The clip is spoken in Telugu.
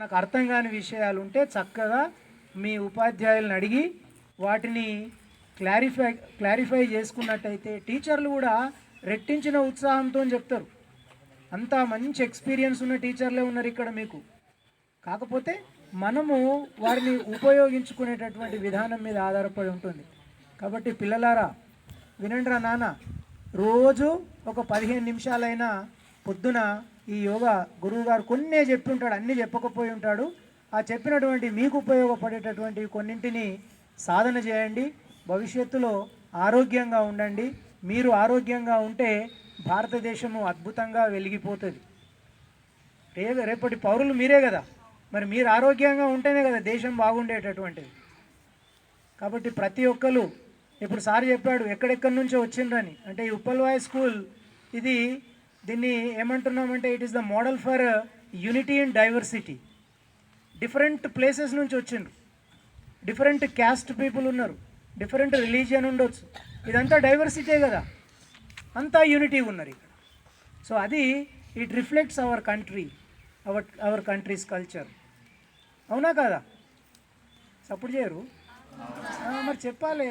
మనకు అర్థం కాని విషయాలు ఉంటే చక్కగా మీ ఉపాధ్యాయులను అడిగి వాటిని క్లారిఫై క్లారిఫై చేసుకున్నట్టయితే టీచర్లు కూడా రెట్టించిన ఉత్సాహంతో చెప్తారు. అంతా మంచి ఎక్స్పీరియన్స్ ఉన్న టీచర్లే ఉన్నారు ఇక్కడ మీకు. కాకపోతే మనము వారిని ఉపయోగించుకునేటటువంటి విధానం మీద ఆధారపడి ఉంటుంది. కాబట్టి పిల్లలారా వినండిరా నాన్న రోజు ఒక పదిహేను నిమిషాలైనా పొద్దున ఈ యోగా గురువు గారు కొన్నే చెప్పి ఉంటాడు అన్నీ చెప్పకపోయి ఉంటాడు. ఆ చెప్పినటువంటి మీకు ఉపయోగపడేటటువంటి కొన్నింటిని సాధన చేయండి. భవిష్యత్తులో ఆరోగ్యంగా ఉండండి. మీరు ఆరోగ్యంగా ఉంటే భారతదేశము అద్భుతంగా వెలిగిపోతుంది. రే రేపటి పౌరులు మీరే కదా. మరి మీరు ఆరోగ్యంగా ఉంటేనే కదా దేశం బాగుండేటటువంటిది. కాబట్టి ప్రతి ఒక్కరు ఇప్పుడు సార్ చెప్పాడు ఎక్కడెక్కడి నుంచో వచ్చిండ్రని. అంటే ఈ ఉప్పల్వాయ్ స్కూల్ ఇది దీన్ని ఏమంటున్నామంటే it is the model for unity and diversity different places నుంచి వచ్చిండ్రు. డిఫరెంట్ క్యాస్ట్ పీపుల్ ఉన్నారు. డిఫరెంట్ రిలీజియన్ ఉండొచ్చు. ఇదంతా డైవర్సిటీ కదా. అంతా యూనిటీ ఉన్నారు ఇక్కడ. సో అది it reflects our country our our country's culture అవునా కదా? సపోర్ట్ చేయరు. మరి చెప్పాలి.